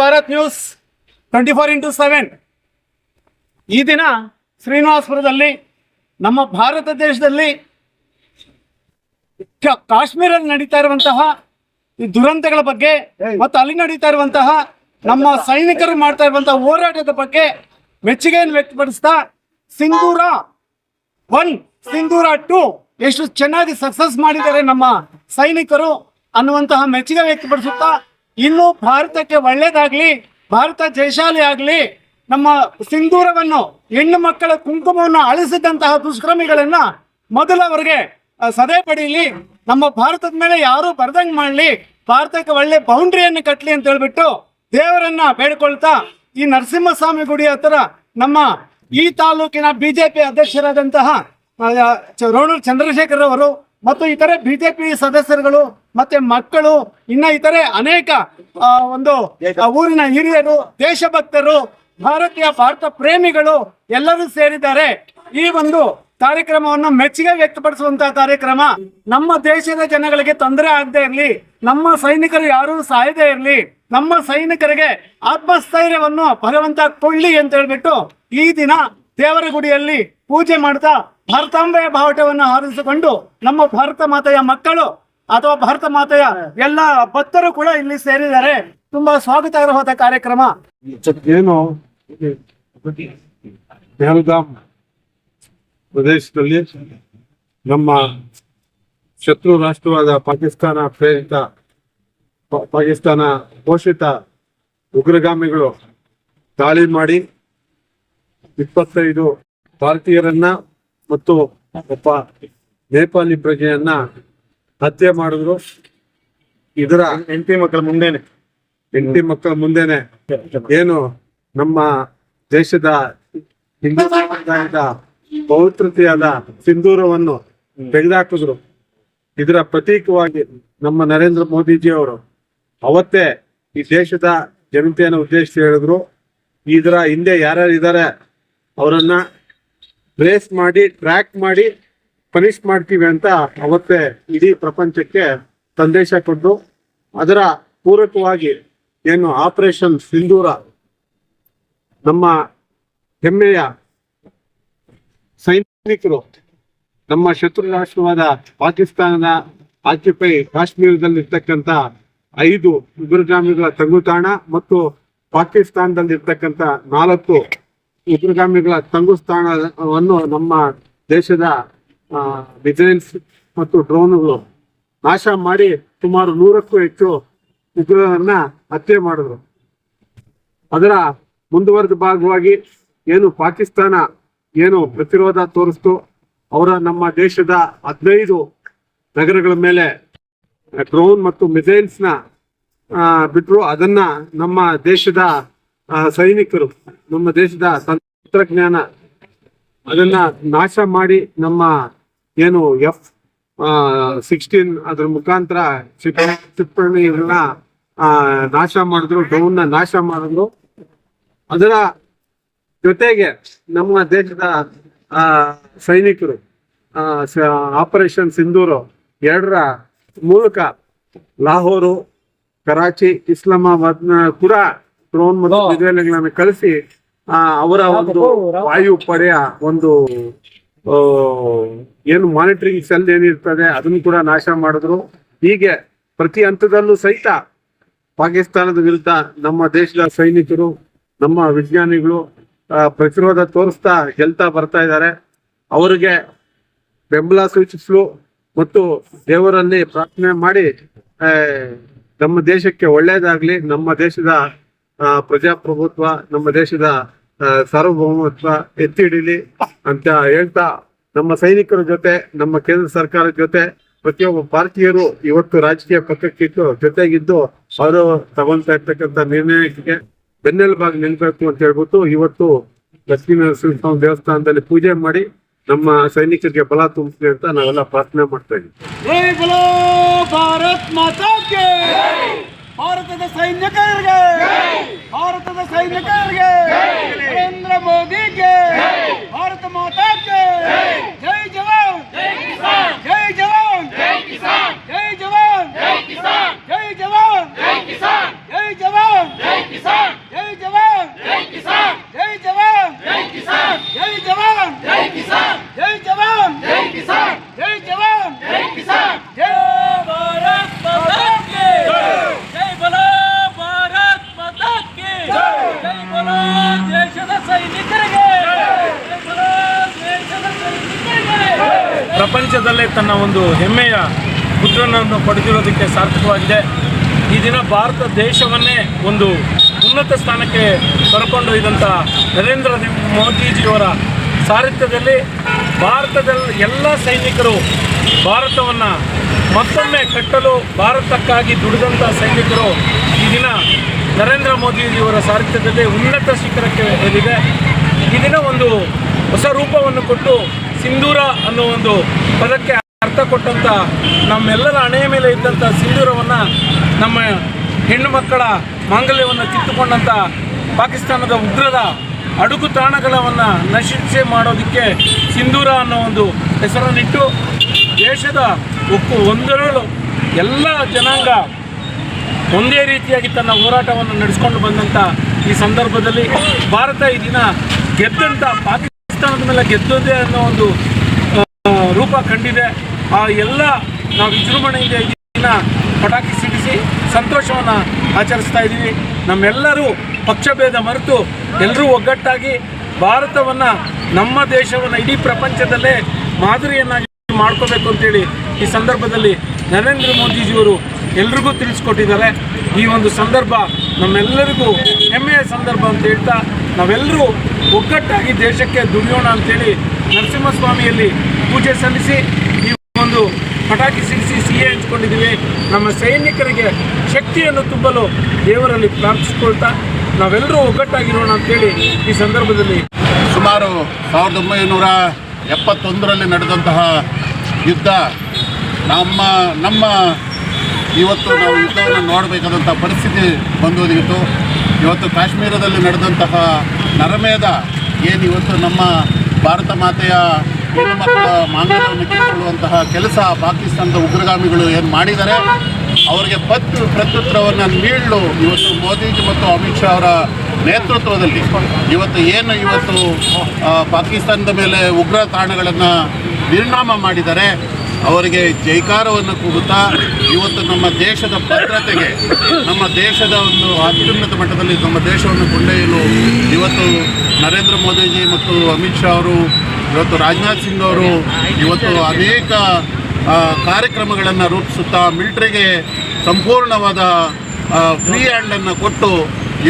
Bharat news. Twenty four into seven. ಈ ದಿನ ಶ್ರೀನಿವಾಸಪುರದಲ್ಲಿ ನಮ್ಮ ಭಾರತ ದೇಶದಲ್ಲಿ ಕಾಶ್ಮೀರಲ್ಲಿ ನಡೀತಾ ಇರುವಂತಹ ಈ ದುರಂತಗಳ ಬಗ್ಗೆ ಮತ್ತು ಅಲ್ಲಿ ನಡೀತಾ ಇರುವಂತಹ ನಮ್ಮ ಸೈನಿಕರು ಮಾಡ್ತಾ ಇರುವಂತಹ ಹೋರಾಟದ ಬಗ್ಗೆ ಮೆಚ್ಚುಗೆಯನ್ನು ವ್ಯಕ್ತಪಡಿಸ್ತಾ ಸಿಂಧೂರ ಒನ್ ಸಿಂಧೂರ ಟು ಎಷ್ಟು ಚೆನ್ನಾಗಿ ಸಕ್ಸಸ್ ಮಾಡಿದ್ದಾರೆ ನಮ್ಮ ಸೈನಿಕರು ಅನ್ನುವಂತಹ ಮೆಚ್ಚುಗೆ ವ್ಯಕ್ತಪಡಿಸುತ್ತಾ ಇನ್ನು ಭಾರತಕ್ಕೆ ಒಳ್ಳೇದಾಗ್ಲಿ, ಭಾರತ ಜಯಶಾಲಿ ಆಗ್ಲಿ, ನಮ್ಮ ಸಿಂಧೂರವನ್ನು ಹೆಣ್ಣು ಮಕ್ಕಳ ಕುಂಕುಮವನ್ನು ಅಳಿಸಿದಂತಹ ದುಷ್ಕರ್ಮಿಗಳನ್ನ ಮೊದಲು ಅವರಿಗೆ ಸದೆ ಪಡೀಲಿ. ನಮ್ಮ ಭಾರತದ ಮೇಲೆ ಯಾರು ಬರ್ದಂಗ್ ಮಾಡ್ಲಿ. ಭಾರತಕ್ಕೆ ಒಳ್ಳೆ ಬೌಂಡ್ರಿಯನ್ನು ಕಟ್ಲಿ ಅಂತ ಹೇಳ್ಬಿಟ್ಟು ದೇವರನ್ನ ಬೇಡ್ಕೊಳ್ತಾ ಈ ನರಸಿಂಹಸ್ವಾಮಿ ಗುಡಿ ಹತ್ರ ನಮ್ಮ ಈ ತಾಲೂಕಿನ ಬಿಜೆಪಿ ಅಧ್ಯಕ್ಷರಾದಂತಹ ರೋಣೂರ್ ಚಂದ್ರಶೇಖರ್ ಅವರು ಮತ್ತು ಇತರೆ ಬಿಜೆಪಿ ಸದಸ್ಯರುಗಳು ಮತ್ತೆ ಮಕ್ಕಳು, ಇನ್ನ ಇತರೆ ಅನೇಕ ಒಂದು ಊರಿನ ಹಿರಿಯರು, ದೇಶಭಕ್ತರು, ಭಾರತೀಯ ಭಾರತ ಪ್ರೇಮಿಗಳು ಎಲ್ಲರೂ ಸೇರಿದ್ದಾರೆ. ಈ ಒಂದು ಕಾರ್ಯಕ್ರಮವನ್ನು ಮೆಚ್ಚುಗೆ ವ್ಯಕ್ತಪಡಿಸುವಂತಹ ಕಾರ್ಯಕ್ರಮ ನಮ್ಮ ದೇಶದ ಜನಗಳಿಗೆ ತೊಂದರೆ ಆಗದೆ ಇರಲಿ, ನಮ್ಮ ಸೈನಿಕರು ಯಾರು ಸಾಯದೇ ಇರಲಿ, ನಮ್ಮ ಸೈನಿಕರಿಗೆ ಆತ್ಮಸ್ಥೈರ್ಯವನ್ನು ಭಗವಂತ ಕೊಳ್ಳಿ ಅಂತ ಹೇಳ್ಬಿಟ್ಟು ಈ ದಿನ ದೇವರ ಗುಡಿಯಲ್ಲಿ ಪೂಜೆ ಮಾಡ್ತಾ ಭಾರತಾಂಬೆಯ ಬಾವುಟವನ್ನು ಹಾರಿಸಿಕೊಂಡು ನಮ್ಮ ಭಾರತ ಮಾತೆಯ ಮಕ್ಕಳು ಅಥವಾ ಭಾರತ ಮಾತೆಯ ಎಲ್ಲ ಭಕ್ತರು ಕೂಡ ಇಲ್ಲಿ ಸೇರಿದ್ದಾರೆ. ತುಂಬಾ ಸ್ವಾಗತಾರ್ಹವಾದ ಕಾರ್ಯಕ್ರಮ. ಏನು? ಪಹಲ್ಗಾಮ್ ಪ್ರದೇಶದಲ್ಲಿ ನಮ್ಮ ಶತ್ರು ರಾಷ್ಟ್ರವಾದ ಪಾಕಿಸ್ತಾನ ಪ್ರೇರಿತ, ಪಾಕಿಸ್ತಾನ ಘೋಷಿತ ಉಗ್ರಗಾಮಿಗಳು ದಾಳಿ ಮಾಡಿ ಇಪ್ಪತ್ತೈದು ಭಾರತೀಯರನ್ನ ಮತ್ತು ಒಬ್ಬ ನೇಪಾಲಿ ಪ್ರಜೆಯನ್ನ ಹತ್ಯೆ ಮಾಡಿದ್ರು. ಇದರ ಹೆಂಡತಿ ಮಕ್ಕಳ ಮುಂದೆನೆ. ಹೆಂಡತಿ ಮಕ್ಕಳ ಮುಂದೆನೆ ಏನು ನಮ್ಮ ದೇಶದ ಹಿಂದೂ ಸಮುದಾಯದ ಪವಿತ್ರತೆಯಾದ ಸಿಂಧೂರವನ್ನು ತೆಗೆದಾಕಿದ್ರು. ಇದರ ಪ್ರತೀಕವಾಗಿ ನಮ್ಮ ನರೇಂದ್ರ ಮೋದಿಜಿ ಅವರು ಅವತ್ತೇ ಈ ದೇಶದ ಜನತೆಯನ್ನು ಉದ್ದೇಶಿಸಿ ಹೇಳಿದ್ರು. ಇದರ ಹಿಂದೆ ಯಾರ್ಯಾರು ಇದ್ದಾರೆ ಅವರನ್ನ ಟ್ರೇಸ್ ಮಾಡಿ ಟ್ರ್ಯಾಕ್ ಮಾಡಿ ಪನಿಷ್ ಮಾಡ್ತೀವಿ ಅಂತ ಅವತ್ತೇ ಇಡೀ ಪ್ರಪಂಚಕ್ಕೆ ಸಂದೇಶ ಕೊಟ್ಟು ಅದರ ಪೂರಕವಾಗಿ ಏನು ಆಪರೇಷನ್ ಸಿಂಧೂರ ನಮ್ಮ ಹೆಮ್ಮೆಯ ಸೈನಿಕರು, ನಮ್ಮ ಶತ್ರು ರಾಷ್ಟ್ರವಾದ ಪಾಕಿಸ್ತಾನದ ಆಕ್ಯುಪೈ ಕಾಶ್ಮೀರದಲ್ಲಿರ್ತಕ್ಕಂಥ ಐದು ಉಗ್ರಗಾಮಿಗಳ ತಂಗುತಾಣ ಮತ್ತು ಪಾಕಿಸ್ತಾನದಲ್ಲಿರ್ತಕ್ಕಂಥ ನಾಲ್ಕು ಉಗ್ರಗಾಮಿಗಳ ತಂಗುಸ್ಥಾನವನ್ನು ನಮ್ಮ ದೇಶದ ಮಿಸೈಲ್ಸ್ ಮತ್ತು ಡ್ರೋನ್ಗಳು ನಾಶ ಮಾಡಿ ಸುಮಾರು ನೂರಕ್ಕೂ ಹೆಚ್ಚು ಉಗ್ರರನ್ನ ಹತ್ಯೆ ಮಾಡಿದ್ರು. ಅದರ ಮುಂದುವರೆದ ಭಾಗವಾಗಿ ಏನು ಪಾಕಿಸ್ತಾನ ಏನು ಪ್ರತಿರೋಧ ತೋರಿಸ್ತು, ಅವರ ನಮ್ಮ ದೇಶದ ಹದಿನೈದು ನಗರಗಳ ಮೇಲೆ ಡ್ರೋನ್ ಮತ್ತು ಮಿಸೈಲ್ಸ್ನ ಬಿಟ್ಟರು ಅದನ್ನ ನಮ್ಮ ದೇಶದ ಸೈನಿಕರು ನಮ್ಮ ದೇಶದ ತಂತ್ರಜ್ಞಾನ ಅದನ್ನ ನಾಶ ಮಾಡಿ ನಮ್ಮ ಏನು ಎಫ್ ಸಿಕ್ಸ್ಟೀನ್ ಅದ್ರ ಮುಖಾಂತರ ಕ್ಷಿಪಣಿ ಆ, ನಾಶ ಮಾಡಿದ್ರು ಡ್ರೋನ್ನ ನಾಶ ಮಾಡಿದ್ರು. ಅದರ ಜೊತೆಗೆ ನಮ್ಮ ದೇಶದ ಆ, ಸೈನಿಕರು ಆಪರೇಷನ್ ಸಿಂಧೂರು ಎರಡರ ಮೂಲಕ ಲಾಹೋರು ಕರಾಚಿ ಇಸ್ಲಾಮಾಬಾದ್ ಕೂಡ ಡ್ರೋನ್ ಮತ್ತು ಮಿಸೈಲ್ಗಳನ್ನು ಕಳಿಸಿ ಆ, ಅವರ ಒಂದು ವಾಯು ಪಡೆಯ ಒಂದು ಏನು ಮಾನಿಟರಿಂಗ್ ಸೆಲ್ ಏನಿರ್ತದೆ ಅದನ್ನು ಕೂಡ ನಾಶ ಮಾಡಿದ್ರು. ಹೀಗೆ ಪ್ರತಿ ಹಂತದಲ್ಲೂ ಸಹಿತ ಪಾಕಿಸ್ತಾನದ ವಿರುದ್ಧ ನಮ್ಮ ದೇಶದ ಸೈನಿಕರು ನಮ್ಮ ವಿಜ್ಞಾನಿಗಳು ಪ್ರತಿರೋಧ ತೋರಿಸ್ತಾ ಗೆಲ್ತಾ ಬರ್ತಾ ಇದ್ದಾರೆ. ಅವರಿಗೆ ಬೆಂಬಲ ಸೂಚಿಸಲು ಮತ್ತು ದೇವರಲ್ಲಿ ಪ್ರಾರ್ಥನೆ ಮಾಡಿ ನಮ್ಮ ದೇಶಕ್ಕೆ ಒಳ್ಳೇದಾಗ್ಲಿ ನಮ್ಮ ದೇಶದ ಪ್ರಜಾಪ್ರಭುತ್ವ, ನಮ್ಮ ದೇಶದ ಸಾರ್ವಭೌಮತ್ವ ಎತ್ತಿ ಹಿಡೀಲಿ ಅಂತ ಹೇಳ್ತಾ ನಮ್ಮ ಸೈನಿಕರ ಜೊತೆ, ನಮ್ಮ ಕೇಂದ್ರ ಸರ್ಕಾರದ ಜೊತೆ ಪ್ರತಿಯೊಬ್ಬ ಭಾರತೀಯರು ಇವತ್ತು ರಾಜಕೀಯ ಪಕ್ಕಕ್ಕಿಟ್ಟು ಜೊತೆಗಿದ್ದು ಅವರು ತಗೊಂತಾ ಇರ್ತಕ್ಕಂತ ನಿರ್ಣಯಕ್ಕೆ ಬೆನ್ನೆಲುಬಾಗಿ ನಿಲ್ಬೇಕು ಅಂತ ಹೇಳ್ಬಿಟ್ಟು ಇವತ್ತು ಲಕ್ಷ್ಮೀ ನರಸಿಂಹ ದೇವಸ್ಥಾನದಲ್ಲಿ ಪೂಜೆ ಮಾಡಿ ನಮ್ಮ ಸೈನಿಕರಿಗೆ ಬಲ ತುಂಬಿಸಿ ಅಂತ ನಾವೆಲ್ಲ ಪ್ರಾರ್ಥನೆ ಮಾಡ್ತಾ ಇದ್ದೀವಿ. ಜೈ ಬಲೋ ಭಾರತ್ ಮಾತಾಕ್ಕೆ ಭಾರತದ ಸೈನಿಕರಿಗೆ ಭಾರತದ ಸೈನಿಕರಿಗೆ ನರೇಂದ್ರ ಮೋದಿಗೆ ಭಾರತ ಮಾತಾಕ್ಕೆ ಜೈ ಜವಾನ್ ಜೈ ಜವಾನ್ ಜೈ ಜವಾನ್ ಜೈ ಜವಾನ್ ಜೈ ಜವಾನ್ ಕಿಸಾನ್ ಜೈ ಜವಾನ್ ಜೈ ಕಿಸಾನ್ ಜೈ ಜವಾನ್ ಜೈ ಕಿಸಾನ್ ಜೈ ಜವಾನ್ ಜೈ ಕಿಸಾನ್ ಜೈ ಜವಾನ್ ಪ್ರಪಂಚದಲ್ಲೇ ತನ್ನ ಒಂದು ಹೆಮ್ಮೆಯ ಪುತ್ರನನ್ನು ಪಡೆದಿರೋದಕ್ಕೆ ಸಾರ್ಥಕವಾಗಿದೆ. ಈ ದಿನ ಭಾರತ ದೇಶವನ್ನೇ ಒಂದು ಉನ್ನತ ಸ್ಥಾನಕ್ಕೆ ಕರ್ಕೊಂಡೊಯ್ದಂಥ ನರೇಂದ್ರ ಮೋದಿಜಿಯವರ ಸಾರಥ್ಯದಲ್ಲಿ ಭಾರತದಲ್ಲಿ ಎಲ್ಲ ಸೈನಿಕರು ಭಾರತವನ್ನು ಮತ್ತೊಮ್ಮೆ ಕಟ್ಟಲು ಭಾರತಕ್ಕಾಗಿ ದುಡಿದಂಥ ಸೈನಿಕರು ಈ ದಿನ ನರೇಂದ್ರ ಮೋದಿಜಿಯವರ ಸಾರಥ್ಯದಲ್ಲಿ ಉನ್ನತ ಶಿಖರಕ್ಕೆ ಬಂದಿದೆ ಈ ದಿನ ಒಂದು ಹೊಸ ರೂಪವನ್ನು ಕೊಟ್ಟು ಸಿಂಧೂರ ಅನ್ನೋ ಒಂದು ಪದಕ್ಕೆ ಅರ್ಥ ಕೊಟ್ಟಂತ ನಮ್ಮೆಲ್ಲರ ಹಣೆಯ ಮೇಲೆ ಇದ್ದಂಥ ಸಿಂಧೂರವನ್ನು ನಮ್ಮ ಹೆಣ್ಣು ಮಕ್ಕಳ ಮಾಂಗಲ್ಯವನ್ನು ಕಿತ್ತುಕೊಂಡಂಥ ಪಾಕಿಸ್ತಾನದ ಉಗ್ರದ ಅಡುಗು ತಾಣಗಳವನ್ನು ನಶಿಸೆ ಮಾಡೋದಕ್ಕೆ ಸಿಂಧೂರ ಅನ್ನೋ ಒಂದು ಹೆಸರನ್ನಿಟ್ಟು ದೇಶದ ಒಕ್ಕು ಒಂದರಳು ಎಲ್ಲ ಜನಾಂಗ ಒಂದೇ ರೀತಿಯಾಗಿ ತನ್ನ ಹೋರಾಟವನ್ನು ನಡೆಸ್ಕೊಂಡು ಬಂದಂಥ ಈ ಸಂದರ್ಭದಲ್ಲಿ ಭಾರತ ಈ ದಿನ ಗೆದ್ದಂಥ ಪಾಕಿಸ್ತಾನದ ಮೇಲೆ ಗೆದ್ದೋದೆ ಅನ್ನೋ ಒಂದು ರೂಪ ಕಂಡಿದೆ. ಆ ಎಲ್ಲ ನಾವು ವಿಜೃಂಭಣೆಯಿಂದ ದಿನ ಪಟಾಕಿ ಸಿಡಿಸಿ ಸಂತೋಷವನ್ನು ಆಚರಿಸ್ತಾ ಇದ್ದೀವಿ. ನಮ್ಮೆಲ್ಲರೂ ಪಕ್ಷಭೇದ ಮರೆತು ಎಲ್ಲರೂ ಒಗ್ಗಟ್ಟಾಗಿ ಭಾರತವನ್ನು, ನಮ್ಮ ದೇಶವನ್ನು ಇಡೀ ಪ್ರಪಂಚದಲ್ಲೇ ಮಾದರಿಯನ್ನಾಗಿ ಮಾಡ್ಕೋಬೇಕು ಅಂತೇಳಿ ಈ ಸಂದರ್ಭದಲ್ಲಿ ನರೇಂದ್ರ ಮೋದಿಜಿಯವರು ಎಲ್ರಿಗೂ ತಿಳಿಸ್ಕೊಟ್ಟಿದ್ದಾರೆ. ಈ ಒಂದು ಸಂದರ್ಭ ನಮ್ಮೆಲ್ಲರಿಗೂ ಹೆಮ್ಮೆಯ ಸಂದರ್ಭ ಅಂತ ಹೇಳ್ತಾ ನಾವೆಲ್ಲರೂ ಒಗ್ಗಟ್ಟಾಗಿ ದೇಶಕ್ಕೆ ದುಡಿಯೋಣ ಅಂತೇಳಿ ನರಸಿಂಹಸ್ವಾಮಿಯಲ್ಲಿ ಪೂಜೆ ಸಲ್ಲಿಸಿ ಈ ಒಂದು ಪಟಾಕಿ ಸಿಡಿಸಿ ಸಿಹಿ ಹಂಚ್ಕೊಂಡಿದ್ದೀವಿ. ನಮ್ಮ ಸೈನಿಕರಿಗೆ ಶಕ್ತಿಯನ್ನು ತುಂಬಲು ದೇವರಲ್ಲಿ ಪ್ರಾರ್ಥಿಸ್ಕೊಳ್ತಾ ನಾವೆಲ್ಲರೂ ಒಗ್ಗಟ್ಟಾಗಿರೋಣ ಅಂತೇಳಿ ಈ ಸಂದರ್ಭದಲ್ಲಿ ಸುಮಾರು ಸಾವಿರದ ಒಂಬೈನೂರ ಎಪ್ಪತ್ತೊಂದರಲ್ಲಿ ನಡೆದಂತಹ ಯುದ್ಧ, ನಮ್ಮ ನಮ್ಮ ಇವತ್ತು ನಾವು ಯುದ್ಧವನ್ನು ನೋಡಬೇಕಾದಂಥ ಪರಿಸ್ಥಿತಿ ಬಂದೊದಗಿತು ಇವತ್ತು ಕಾಶ್ಮೀರದಲ್ಲಿ ನಡೆದಂತಹ ನರಮೇಧ, ಏನು ಇವತ್ತು ನಮ್ಮ ಭಾರತ ಮಾತೆಯ ಹೆಣ್ಣು ಮಕ್ಕಳ ಮಾಂಗಲ್ಯವನ್ನು ಕಿತ್ತುಕೊಳ್ಳುವಂತಹ ಕೆಲಸ ಪಾಕಿಸ್ತಾನದ ಉಗ್ರಗಾಮಿಗಳು ಏನು ಮಾಡಿದ್ದಾರೆ, ಅವರಿಗೆ ಪತ್ತು ಪ್ರತ್ಯುತ್ತರವನ್ನು ನೀಡಲು ಇವತ್ತು ಮೋದಿಜಿ ಮತ್ತು ಅಮಿತ್ ಶಾ ಅವರ ನೇತೃತ್ವದಲ್ಲಿ. ಇವತ್ತು ಏನು ಇವತ್ತು ಪಾಕಿಸ್ತಾನದ ಮೇಲೆ ಉಗ್ರ ತಾಣಗಳನ್ನು ನಿರ್ಣಾಮ ಮಾಡಿದ್ದಾರೆ ಅವರಿಗೆ ಜೈಕಾರವನ್ನು ಕೂಗುತ್ತಾ ಇವತ್ತು ನಮ್ಮ ದೇಶದ ಭದ್ರತೆಗೆ, ನಮ್ಮ ದೇಶದ ಒಂದು ಅತ್ಯುನ್ನತ ಮಟ್ಟದಲ್ಲಿ ನಮ್ಮ ದೇಶವನ್ನು ಕೊಂಡೊಯ್ಯಲು ಇವತ್ತು ನರೇಂದ್ರ ಮೋದಿಜಿ ಮತ್ತು ಅಮಿತ್ ಶಾ ಅವರು, ಇವತ್ತು ರಾಜನಾಥ್ ಸಿಂಗ್ ಅವರು ಇವತ್ತು ಅನೇಕ ಕಾರ್ಯಕ್ರಮಗಳನ್ನು ರೂಪಿಸುತ್ತಾ ಮಿಲ್ಟ್ರಿಗೆ ಸಂಪೂರ್ಣವಾದ ಫ್ರೀ ಹ್ಯಾಂಡನ್ನು ಕೊಟ್ಟು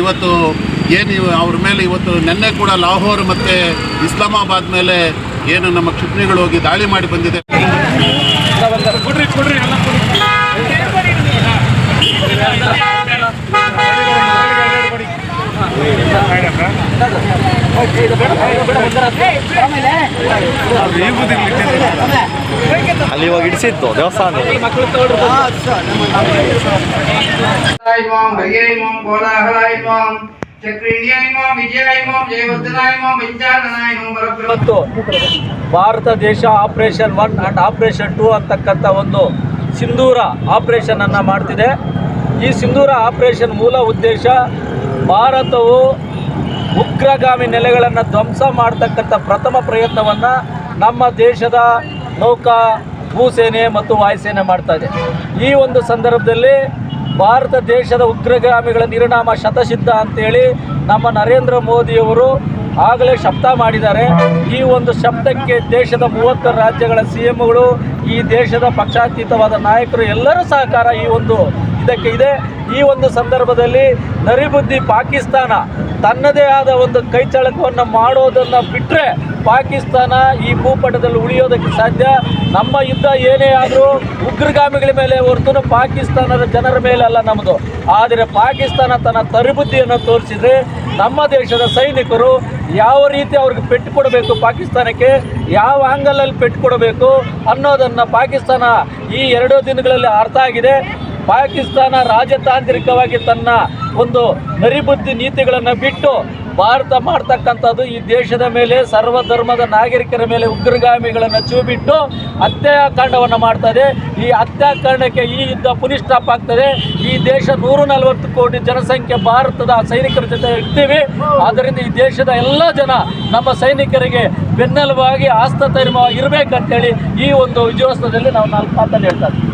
ಇವತ್ತು ಏನು ಅವ್ರ ಮೇಲೆ ಇವತ್ತು ನಿನ್ನೆ ಕೂಡ ಲಾಹೋರ್ ಮತ್ತು ಇಸ್ಲಾಮಾಬಾದ್ ಮೇಲೆ ಏನು ನಮ್ಮ ಕ್ಷಿಪಣಿಗಳು ಹೋಗಿ ದಾಳಿ ಮಾಡಿ ಬಂದಿದೆ ಅಲ್ಲಿ ಇವಾಗ ಇಡಿಸಿತ್ತು ದೇವಸ್ಥಾನ ಮತ್ತು ಭಾರತ ದೇಶ operation one and operation two ಅಂತಕ್ಕಂಥ ಒಂದು ಸಿಂಧೂರ ಆಪರೇಷನ್ ಅನ್ನು ಮಾಡ್ತಿದೆ. ಈ ಸಿಂಧೂರ ಆಪರೇಷನ್ ಮೂಲ ಉದ್ದೇಶ ಭಾರತವು ಉಗ್ರಗಾಮಿ ನೆಲೆಗಳನ್ನು ಧ್ವಂಸ ಮಾಡತಕ್ಕಂಥ ಪ್ರಥಮ ಪ್ರಯತ್ನವನ್ನು ನಮ್ಮ ದೇಶದ ನೌಕಾ ಭೂಸೇನೆ ಮತ್ತು ವಾಯುಸೇನೆ ಮಾಡ್ತಾ ಈ ಒಂದು ಸಂದರ್ಭದಲ್ಲಿ ಭಾರತ ದೇಶದ ಉಗ್ರಗಾಮಿಗಳ ನಿರ್ಣಾಮ ಶತಸಿದ್ಧ ಅಂತೇಳಿ ನಮ್ಮ ನರೇಂದ್ರ ಮೋದಿಯವರು ಆಗಲೇ ಶಬ್ದ ಮಾಡಿದ್ದಾರೆ. ಈ ಒಂದು ಶಬ್ದಕ್ಕೆ ದೇಶದ ಮೂವತ್ತು ರಾಜ್ಯಗಳ ಸಿ ಎಂಗಳು ಈ ದೇಶದ ಪಕ್ಷಾತೀತವಾದ ನಾಯಕರು ಎಲ್ಲರೂ ಸಹಕಾರ ಈ ಒಂದು ಇದಕ್ಕೆ ಇದೆ. ಈ ಒಂದು ಸಂದರ್ಭದಲ್ಲಿ ನರಿಬುದ್ಧಿ ಪಾಕಿಸ್ತಾನ ತನ್ನದೇ ಆದ ಒಂದು ಕೈಚಳಕವನ್ನು ಮಾಡೋದನ್ನು ಬಿಟ್ಟರೆ ಪಾಕಿಸ್ತಾನ ಈ ಭೂಪಟದಲ್ಲಿ ಉಳಿಯೋದಕ್ಕೆ ಸಾಧ್ಯ? ನಮ್ಮ ಯುದ್ಧ ಏನೇ ಆದರೂ ಉಗ್ರಗಾಮಿಗಳ ಮೇಲೆ ಹೊರತು ಪಾಕಿಸ್ತಾನದ ಜನರ ಮೇಲೆ ಅಲ್ಲ ನಮ್ಮದು ಆದರೆ ಪಾಕಿಸ್ತಾನ ತನ್ನ ತರಬುದ್ಧಿಯನ್ನು ತೋರಿಸಿದರೆ ನಮ್ಮ ದೇಶದ ಸೈನಿಕರು ಯಾವ ರೀತಿ ಅವ್ರಿಗೆ ಪೆಟ್ಟು ಕೊಡಬೇಕು ಪಾಕಿಸ್ತಾನಕ್ಕೆ, ಯಾವ ಆಂಗಲಲ್ಲಿ ಪೆಟ್ಟು ಕೊಡಬೇಕು ಅನ್ನೋದನ್ನು ಪಾಕಿಸ್ತಾನ ಈ ಎರಡು ದಿನಗಳಲ್ಲಿ ಅರ್ಥ ಆಗಿದೆ. ಪಾಕಿಸ್ತಾನ ರಾಜತಾಂತ್ರಿಕವಾಗಿ ತನ್ನ ಒಂದು ನರಿಬುದ್ಧಿ ನೀತಿಗಳನ್ನು ಬಿಟ್ಟು ಭಾರತ ಮಾಡ್ತಕ್ಕಂಥದ್ದು ಈ ದೇಶದ ಮೇಲೆ ಸರ್ವಧರ್ಮದ ನಾಗರಿಕರ ಮೇಲೆ ಉಗ್ರಗಾಮಿಗಳನ್ನು ಚೂಬಿಟ್ಟು ಹತ್ಯಾಕಾಂಡವನ್ನು ಮಾಡ್ತದೆ. ಈ ಹತ್ಯಾಕಾಂಡಕ್ಕೆ ಈ ಯುದ್ಧ ಪುನಿಷ್ಠಾಪ ಆಗ್ತದೆ. ಈ ದೇಶ ನೂರ ನಲವತ್ತು ಕೋಟಿ ಜನಸಂಖ್ಯೆ ಭಾರತದ ಸೈನಿಕರ ಜೊತೆ ಇರ್ತೀವಿ. ಆದ್ದರಿಂದ ಈ ದೇಶದ ಎಲ್ಲ ಜನ ನಮ್ಮ ಸೈನಿಕರಿಗೆ ಬೆನ್ನೆಲುಬಾಗಿ ಆಸ್ತೈರ್ಯವಾಗಿ ಇರಬೇಕಂತೇಳಿ ಈ ಒಂದು ವಿಜಯೋತ್ಸವದಲ್ಲಿ ನಾವು ನಾಲ್ಕು ಮಾತನ್ನು ಹೇಳ್ತಾರೆ